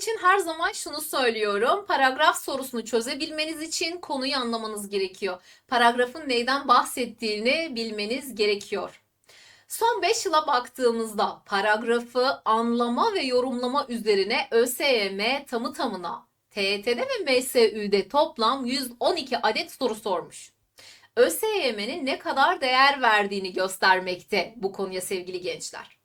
için her zaman şunu söylüyorum. Paragraf sorusunu çözebilmeniz için konuyu anlamanız gerekiyor. Paragrafın neyden bahsettiğini bilmeniz gerekiyor. Son 5 yıla baktığımızda paragrafı anlama ve yorumlama üzerine ÖSYM tamı tamına TYT'de ve MSÜ'de toplam 112 adet soru sormuş. ÖSYM'nin ne kadar değer verdiğini göstermekte bu konuya sevgili gençler.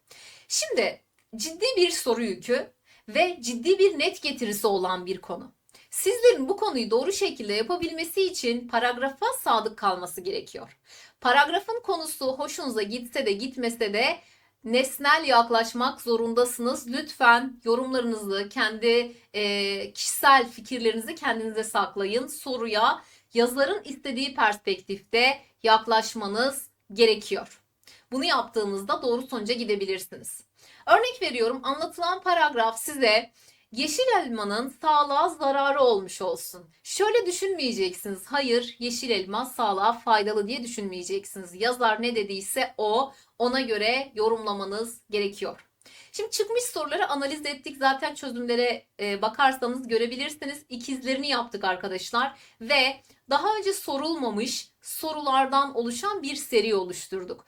Şimdi ciddi bir soru yükü ve ciddi bir net getirisi olan bir konu. Sizlerin bu konuyu doğru şekilde yapabilmesi için paragrafa sadık kalması gerekiyor. Paragrafın konusu hoşunuza gitse de gitmese de nesnel yaklaşmak zorundasınız. Lütfen yorumlarınızı, kendi e, kişisel fikirlerinizi kendinize saklayın. Soruya yazarın istediği perspektifte yaklaşmanız gerekiyor. Bunu yaptığınızda doğru sonuca gidebilirsiniz. Örnek veriyorum anlatılan paragraf size yeşil elmanın sağlığa zararı olmuş olsun. Şöyle düşünmeyeceksiniz. Hayır, yeşil elma sağlığa faydalı diye düşünmeyeceksiniz. Yazar ne dediyse o, ona göre yorumlamanız gerekiyor. Şimdi çıkmış soruları analiz ettik. Zaten çözümlere e, bakarsanız görebilirsiniz. İkizlerini yaptık arkadaşlar ve daha önce sorulmamış sorulardan oluşan bir seri oluşturduk.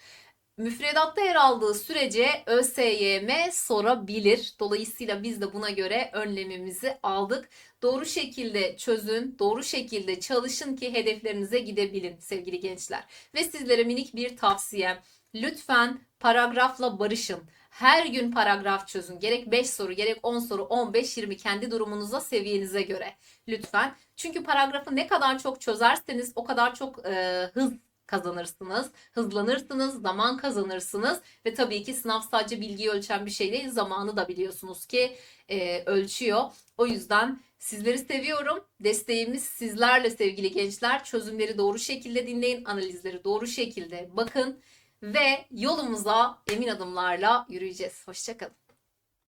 Müfredatta yer aldığı sürece ÖSYM sorabilir. Dolayısıyla biz de buna göre önlemimizi aldık. Doğru şekilde çözün, doğru şekilde çalışın ki hedeflerinize gidebilin sevgili gençler. Ve sizlere minik bir tavsiyem. Lütfen paragrafla barışın. Her gün paragraf çözün. Gerek 5 soru, gerek 10 soru, 15, 20 kendi durumunuza, seviyenize göre. Lütfen. Çünkü paragrafı ne kadar çok çözerseniz o kadar çok e, hız kazanırsınız, hızlanırsınız, zaman kazanırsınız ve tabii ki sınav sadece bilgiyi ölçen bir şey değil, zamanı da biliyorsunuz ki e, ölçüyor. O yüzden sizleri seviyorum. Desteğimiz sizlerle sevgili gençler. Çözümleri doğru şekilde dinleyin, analizleri doğru şekilde bakın ve yolumuza emin adımlarla yürüyeceğiz. Hoşçakalın.